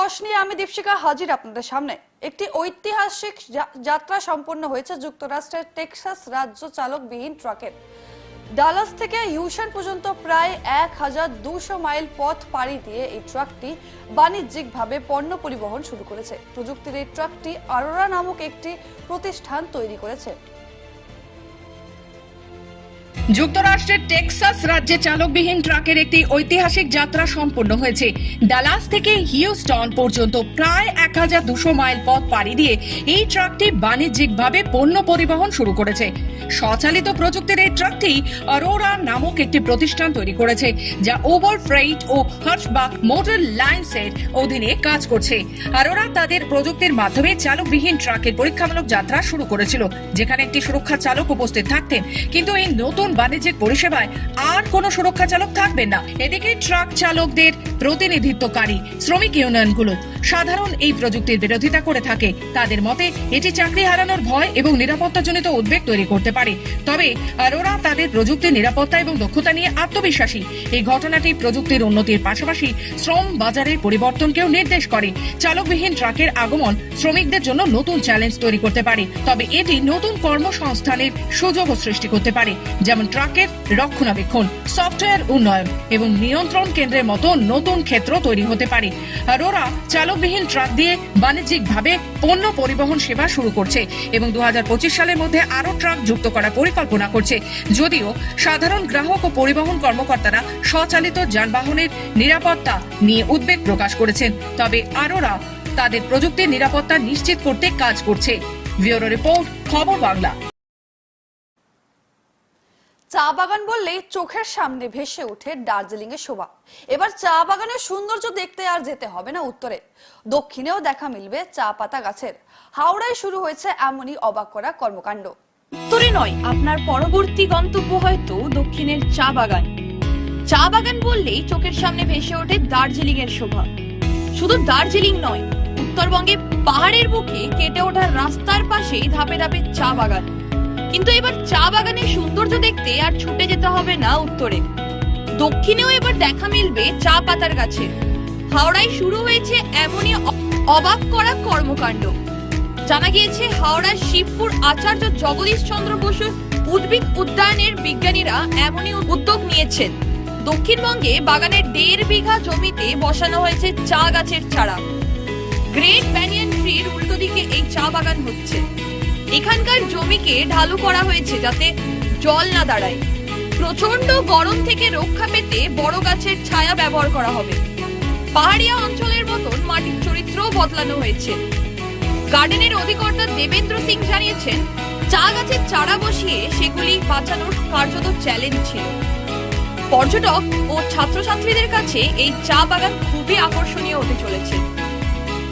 দশ নিয়ে আমি দীপশিকা হাজির আপনাদের সামনে। একটি ঐতিহাসিক যাত্রা সম্পন্ন হয়েছে যুক্তরাষ্ট্রের টেক্সাস রাজ্য চালকবিহীন ট্রাকের। ডালাস থেকে হিউশন পর্যন্ত প্রায় এক হাজার দুশো মাইল পথ পাড়ি দিয়ে এই ট্রাকটি বাণিজ্যিকভাবে পণ্য পরিবহন শুরু করেছে। প্রযুক্তির এই ট্রাকটি আরোরা নামক একটি প্রতিষ্ঠান তৈরি করেছে। যুক্তরাষ্ট্রের টেক্সাস রাজ্যে চালকবিহীন ট্রাকের একটি ঐতিহাসিক যাত্রা সম্পন্ন হয়েছে। ডালাস থেকে হিউস্টন পর্যন্ত প্রায় এক হাজার দুশো মাইল পথ পাড়ি দিয়ে এই ট্রাকটি বাণিজ্যিকভাবে পণ্য পরিবহন শুরু করেছে। স্বচালিত প্রযুক্তির এই ট্রাকটি অরোরা নামক একটি প্রতিষ্ঠান তৈরি করেছে, যা ওভার ফ্রেইট ও হার্সবাক মোটর লাইন্সের অধীনে কাজ করছে। অরোরা তাদের প্রযুক্তির মাধ্যমে চালকবিহীন ট্রাকের পরীক্ষামূলক যাত্রা শুরু করেছিল, যেখানে একটি সুরক্ষা চালক উপস্থিত থাকতেন, কিন্তু এই নতুন বাণিজ্যিক পরিষেবায় আর কোনো সুরক্ষা চালক থাকবেন না। এদিকে ট্রাক চালকদের প্রতিনিধিত্বকারী শ্রমিক ইউনিয়নগুলো সাধারণ এই প্রযুক্তির বিরোধিতা করে থাকে। তাদের মতে, এটি চাকরি হারানোর ভয় এবং নিরাপত্তাজনিত উদ্বেগ তৈরি করতে পারে। তবে, আরোরা তাদের প্রযুক্তির নিরাপত্তা এবং দক্ষতা নিয়ে আত্মবিশ্বাসী। এই ঘটনাটি প্রযুক্তির উন্নতির পাশাপাশি শ্রম বাজারের পরিবর্তনকেও নির্দেশ করে। চালকবিহীন ট্রাকের আগমন শ্রমিকদের জন্য নতুন চ্যালেঞ্জ তৈরি করতে পারে। তবে এটি নতুন কর্মসংস্থানের সুযোগও সৃষ্টি করতে পারে, যেমন ট্রাকের রক্ষণাবেক্ষণ, সফটওয়্যার উন্নয়ন এবং নিয়ন্ত্রণ কেন্দ্রের মতো নতুন ক্ষেত্র তৈরি হতে পারে। আরোরা চালকবিহীন ট্রাক দিয়ে বাণিজ্যিকভাবে পণ্য পরিবহন সেবা শুরু করছে এবং দু হাজার পঁচিশ সালের মধ্যে আরও ট্রাক যুক্ত করার পরিকল্পনা করছে। যদিও সাধারণ গ্রাহক ও পরিবহন কর্মকর্তারা স্বচালিত যানবাহনের নিরাপত্তা নিয়ে উদ্বেগ প্রকাশ করেছেন। তবে আরোরা তাদের প্রযুক্তির নিরাপত্তা নিশ্চিত করতে কাজ করছে। ব্যুরো রিপোর্ট, খবর বাংলা। চা বাগান বললেই চোখের সামনে ভেসে ওঠে দার্জিলিং এর শোভা। এবার চা বাগানের সৌন্দর্য দেখতে আর যেতে হবে না উত্তরে। দক্ষিণেও দেখা মিলবে চা পাতা গাছের। হাওড়ায় শুরু হয়েছে এমনই অবাক করা কর্মকাণ্ড। উত্তরে নয়, আপনার পরবর্তী গন্তব্য হয়তো দক্ষিণের চা বাগান চা বাগান বললেই চোখের সামনে ভেসে ওঠে দার্জিলিং এর শোভা। শুধু দার্জিলিং নয়, উত্তরবঙ্গে পাহাড়ের বুকে কেটে ওঠা রাস্তার পাশেই ধাপে ধাপে চা বাগান কিন্তু এবার চা বাগানের সৌন্দর্য দেখতে আর ছুটে যেতে হবে না উত্তরে। দক্ষিণেও এবার দেখা মিলবে চা পাতার গাছে। হাওড়ায় শুরু হয়েছে এমনই অবাক করা কর্মকাণ্ড। জানা গিয়েছে, হাওড়ার শিবপুর আচার্য জগদীশ চন্দ্র বসু উদ্ভিদ উদ্যানের বিজ্ঞানীরা এমনই উদ্যোগ নিয়েছেন। দক্ষিণবঙ্গে বাগানের দেড় বিঘা জমিতে বসানো হয়েছে চা গাছের চারা। গ্রেট ব্যানিয়ান ট্রির উল্টো দিকে এই চা বাগান হচ্ছে। এখানকার জমিকে ঢালু করা হয়েছে যাতে জল না দাঁড়ায়। প্রচণ্ড গরম থেকে রক্ষা পেতে বড় গাছের ছায়া ব্যবহার করা হবে। পাহাড়িয়া অঞ্চলের মতন মাটির চরিত্রও বদলানো হয়েছে। গার্ডেনের অধিকর্তা দেবেন্দ্র সিং জানিয়েছেন, চা গাছের চারা বসিয়ে সেগুলি বাঁচানোর কার্যত চ্যালেঞ্জ ছিল। পর্যটক ও ছাত্রছাত্রীদের কাছে এই চা বাগান খুবই আকর্ষণীয় হতে চলেছে।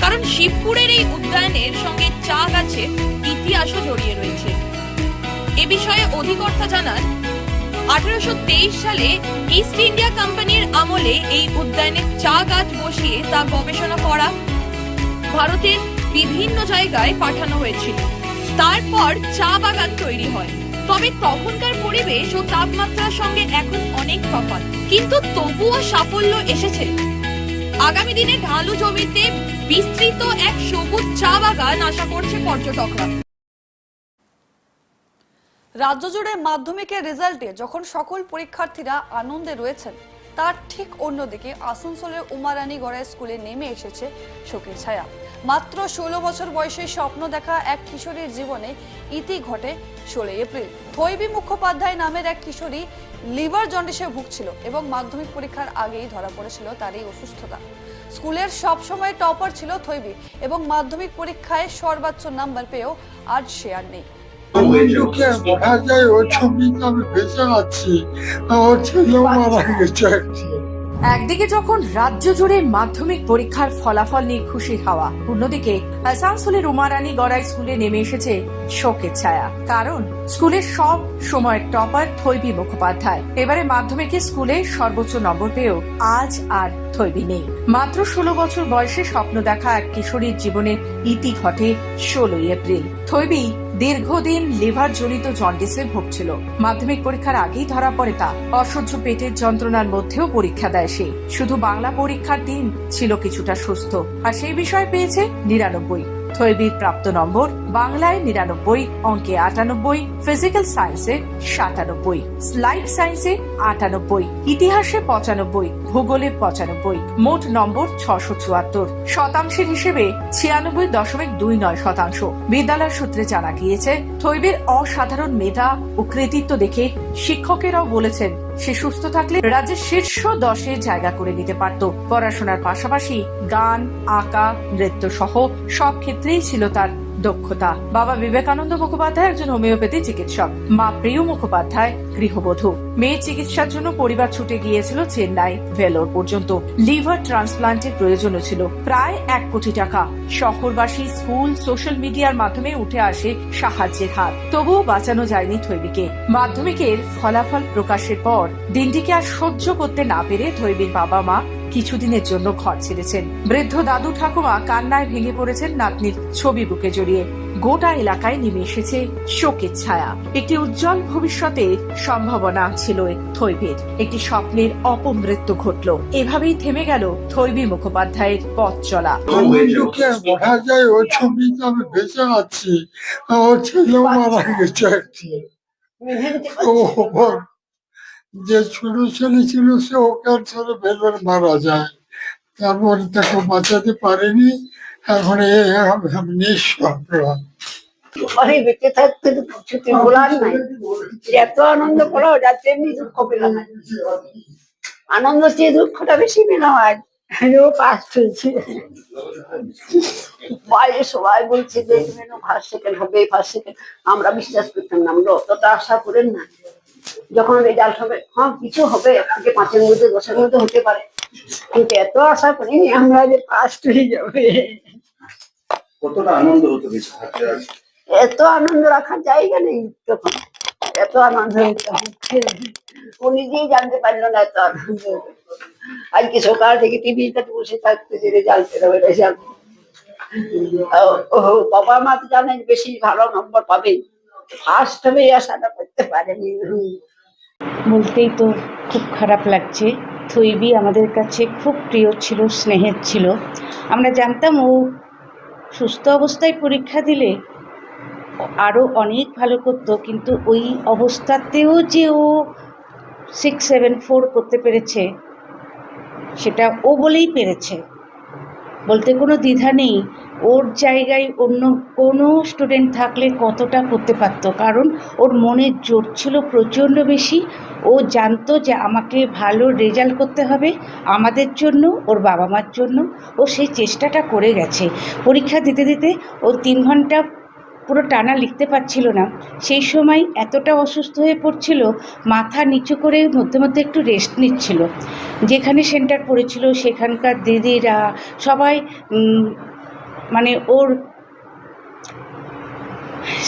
কারণ শিবপুরের এই উদ্যানের সঙ্গে চা গাছের ইতিহাসও জড়িয়ে রয়েছে। এ বিষয়ে অধিকর্তা জানান, আঠারোশো সালে ইস্ট ইন্ডিয়া কোম্পানির আমলে এই উদ্যানে চা গাছ বসিয়ে তা গবেষণা করা ভারতের বিভিন্ন জায়গায় পাঠানো হয়েছিল। তারপর চা বাগান তৈরি হয়। তবে তখনকার পরিবেশ ও তাপমাত্রার সঙ্গে এখন অনেক তফাৎ। কিন্তু তবুও সাফল্য এসেছে। আগামী দিনে ঢালু জমিতে বিস্তৃত এক সবুজ চা বাগান আশা করছে পর্যটকরা। রাজ্য জুড়ে মাধ্যমিকের রেজাল্টে যখন সকল পরীক্ষার্থীরা আনন্দে রয়েছেন, তার ঠিক অন্যদিকে আসানসোলের উমারানী গড়ায় স্কুলে নেমে এসেছে শোকের ছায়া। মাত্র ষোলো বছর বয়সে স্বপ্ন দেখা এক কিশোরীর জীবনে ইতি ঘটে ষোলোই এপ্রিল। থৈবী মুখোপাধ্যায় নামের এক কিশোরী লিভার জন্ডিসে ভুগছিল এবং মাধ্যমিক পরীক্ষার আগেই ধরা পড়েছিল তার এই অসুস্থতা। স্কুলের সবসময় টপার ছিল থৈবী এবং মাধ্যমিক পরীক্ষায় সর্বোচ্চ নাম্বার পেয়েও আজ সে আর নেই। লোকে মারা যায় ও ছবিতে আমি বেঁচে আছি আমার ছেলেও মারা গেছে একদিকে যখন রাজ্য জুড়ে মাধ্যমিক পরীক্ষার ফলাফল নিয়ে খুশির হাওয়া অন্যদিকে আসানসোলের উমারানী গড়াই স্কুলে নেমে এসেছে শোকের ছায়া। কারণ স্কুলের সব সময়ের টপার থৈবী মুখোপাধ্যায়। এবারে মাধ্যমিকে স্কুলে সর্বোচ্চ নম্বর পেয়েও আজ আর থৈবী নেই। মাত্র ষোলো বছর বয়সে স্বপ্ন দেখা এক কিশোরীর জীবনের ইতি ঘটে ষোলোই এপ্রিল। থৈবি দীর্ঘদিন লিভার জনিত জন্ডিসে ভুগছিল। মাধ্যমিক পরীক্ষার আগেই ধরা পড়ে তা। অসহ্য পেটের যন্ত্রণার মধ্যেও পরীক্ষা দেয় সে। শুধু বাংলা পরীক্ষার দিন ছিল কিছুটা সুস্থ। আর সেই বিষয়ে পেয়েছে নিরানব্বই। থৈবির প্রাপ্ত নম্বর বাংলায় নিরানব্বই, অঙ্কে আটানব্বই ফিজিক্যাল সায়েন্সে সাতানব্বই স্লাইড সায়েন্সে আটানব্বই, ইতিহাসে পঁচানব্বই, ভূগোলে পঁচানব্বই, মোট নম্বর ছশো চুয়াত্তর। শতাংশের হিসেবে ছিয়ানব্বই দশমিক দুই নয় শতাংশ। বিদ্যালয় সূত্রে জানা গিয়েছে, থৈবির অসাধারণ মেধা ও কৃতিত্ব দেখে শিক্ষকেরাও বলেছেন সে সুস্থ থাকলে রাজ্যের শীর্ষ দশে জায়গা করে নিতে পারত। পড়াশোনার পাশাপাশি গান, আঁকা, নৃত্য সহ সব ক্ষেত্রেই ছিল তার দক্ষতা। বাবা বিবেকানন্দ মুখোপাধ্যায় একজন হোমিওপ্যাথি চিকিৎসক। মা প্রিয় মুখোপাধ্যায় গৃহবধূ। মেয়ের চিকিৎসার জন্য পরিবার ছুটে গিয়েছিল চেন্নাই, ভেলোর পর্যন্ত। লিভার ট্রান্সপ্লান্টের প্রয়োজনও ছিল প্রায় এক কোটি টাকা। শহরবাসী স্কুল, সোশ্যাল মিডিয়ার মাধ্যমে উঠে আসে সাহায্যের হাত তবুও বাঁচানো যায়নি থৈবিকে মাধ্যমিকের ফলাফল প্রকাশের পর দিনটিকে আর সহ্য করতে না পেরে থৈবির বাবা মা কিছুদিনের জন্য ঘর ছেড়েছেন। বৃদ্ধ দাদু ঠাকুমা কান্নায় ভেঙে পড়েছেন নাতনির ছবি বুকে জড়িয়ে। গোটা এলাকায় নেমে এসেছে শোকের ছায়া। একটি উজ্জ্বল ভবিষ্যতে সম্ভাবনা ছিল থৈবির একটি স্বপ্নের অপমৃত্যু ঘটল। এভাবেই থেমে গেল থৈবি মুখোপাধ্যায়ের পথ চলা। আমার ছেলেও মারা গেছে ও যে ছোট ছেলে ছিল সে ক্যান্সারে ভেতর মারা যায়। তারপরে তাকে বাঁচাতে পারেনি। এখন দুঃখ আনন্দ দুঃখটা বেশি সবাই বলছে ফার্স্ট সেকেন্ড হবে সেকেন্ড আমরা বিশ্বাস করতাম না। আমরা অতটা আশা করেন না। যখন রেজাল্ট হবে হ্যাঁ কিছু হবে এক থেকে পাঁচের মধ্যে দশের মধ্যে হতে পারে। কিন্তু এত আশা করিনি আমরা যে ফার্স্ট হয়ে যাবে। কতটা আনন্দ হতো এত আনন্দ রাখার জায়গা নেই তখন। এত আনন্দ ও নিজেই জানতে পারল না এত আনন্দ। আজকে সকাল থেকে টিভির কাছে বসে থাকতে যে রেজাল্ট বেরোবে রেজাল্ট ও বাবা মা তো জানেন বেশি ভালো নম্বর পাবে এই আশাটা করতে পারেনি। বলতেই তো খুব খারাপ লাগছে। থৈবি আমাদের কাছে খুব প্রিয় ছিল, স্নেহের ছিল। আমরা জানতাম ও সুস্থ অবস্থায় পরীক্ষা দিলে আরও অনেক ভালো করতো, কিন্তু ওই অবস্থাতেও যে ও সিক্স সেভেন ফোর করতে পেরেছে, সেটা ও বলেই পেরেছে। বলতে কোনো দ্বিধা নেই। ওর জায়গায় অন্য কোনো স্টুডেন্ট থাকলে কতটা করতে পারত? কারণ ওর মনের জোর ছিল প্রচণ্ড বেশি। ও জানতো যে আমাকে ভালো রেজাল্ট করতে হবে আমাদের জন্য, ওর বাবা মার জন্য। ও সেই চেষ্টাটা করে গেছে। পরীক্ষা দিতে দিতে ও তিন ঘণ্টা পুরো টানা লিখতে পারছিল না। সেই সময় এতটা অসুস্থ হয়ে পড়ছিল, মাথা নিচু করে মধ্যে মধ্যে একটু রেস্ট নিচ্ছিল। যেখানে সেন্টার পড়েছিল, সেখানকার দিদিরা সবাই মানে ওর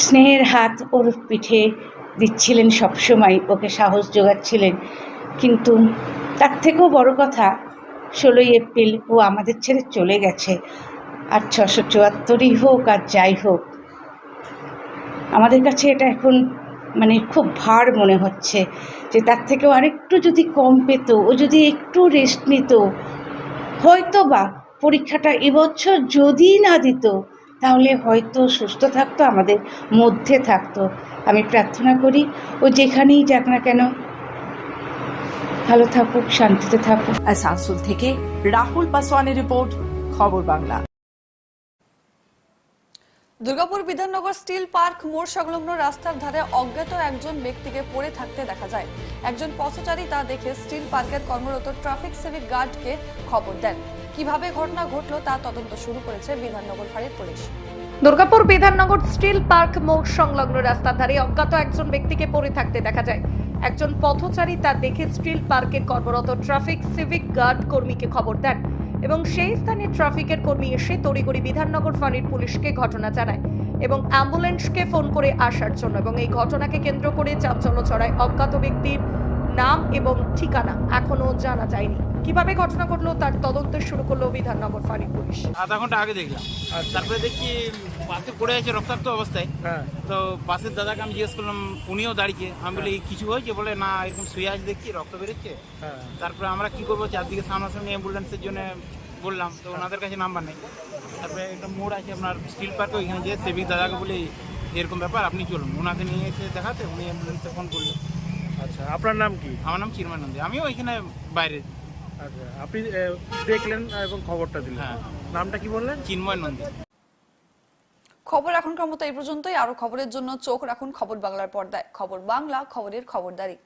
স্নেহের হাত ওর পিঠে দিচ্ছিলেন সবসময়, ওকে সাহস যোগাচ্ছিলেন। কিন্তু তার থেকেও বড় কথা, ষোলোই এপ্রিল ও আমাদের ছেড়ে চলে গেছে। আর ছশো চুয়াত্তরই হোক আর যাই হোক আমাদের কাছে এটা এখন মানে খুব ভার মনে হচ্ছে যে তার থেকেও আরেকটু যদি কম পেত, ও যদি একটু রেস্ট নিত হয়তো বা পরীক্ষাটা এবছর যদি না দিত, তাহলে হয়তো সুস্থ থাকতো, আমাদের মধ্যে থাকতো। আমি প্রার্থনা করি, ও যেখানেই যাক না কেন, ভালো থাকুক, শান্তিতে থাকুক। আসানসোল থেকে Rahul পাসওয়ানের report, Khabar Bangla. Durgapur Bidhannagar steel park মোড় সংলগ্ন রাস্তার ধারে অজ্ঞাত একজন ব্যক্তিকে পড়ে থাকতে দেখা যায়। একজন পথচারী তা দেখে স্টিল পার্কের কর্মরত ট্রাফিক সিভিক গার্ডকে খবর দেন। কীভাবে ঘটনা ঘটলো তা তদন্ত শুরু করেছে বিধাননগর ফাঁড়ির police. Durgapur Bidhannagar steel park মোড় সংলগ্ন রাস্তার ধারে অজ্ঞাত একজন ব্যক্তিকে পড়ে থাকতে দেখা যায়। একজন পথচারী তা দেখে স্টিল পার্কের কর্মরত ট্রাফিক সিভিক গার্ড কর্মীকে খবর দেন। এবং সেই স্থানে ট্রাফিকের কর্মী এসে তড়িগড়ি বিধাননগর ফাঁড়ির পুলিশকে ঘটনা জানায় এবং অ্যাম্বুলেন্সকে ফোন করে আসার জন্য এবং এই ঘটনাকে কেন্দ্র করে চাঞ্চল্য ছড়ায় অজ্ঞাত ব্যক্তির নাম এবং ঠিকানা এখনও জানা যায়নি। কীভাবে ঘটনা ঘটলো তার তদন্ত শুরু করল বিধাননগর ফাঁড়ি পুলিশ। আধা ঘণ্টা আগে দেখলাম। আর তারপরে দেখি পাশে পড়ে আছে রক্তাক্ত অবস্থায়। হ্যাঁ। তো পাশের দাদাকে আমি জিজ্ঞেস করলাম উনিও দাঁড়িয়ে? আমি বলি কিছু হয়েছে? বলে না এরকম শুয়ে আছে দেখছি রক্ত বেরোচ্ছে। হ্যাঁ। তারপরে আমরা কি করব চারদিকে সামনাসামনি অ্যাম্বুলেন্সের জন্য বললাম তো ওনাদের কাছে নাম্বার নেই। তারপরে একটা মোড় আছে আপনার স্টিল পার্কে ওইখানে যে সেভিক দাদাকে বলি এরকম ব্যাপার আপনি চলুন। ওনাকে নিয়ে এসে দেখাতে উনি অ্যাম্বুলেন্সে ফোন করলেন আচ্ছা আপনার নাম কি? আমার নাম চিরময় নন্দী আমিও ওইখানে বাইরে আচ্ছা আপনি আহ, দেখলেন এবং খবরটা দিলেন। হ্যাঁ। নামটা কি বললেন? চিন্ময় নন্দী। খবর এখনকার মতো এই পর্যন্তই। আরও খবরের জন্য চোখ রাখুন খবর বাংলার পর্দায়। খবর বাংলা খবরের খবরদারি।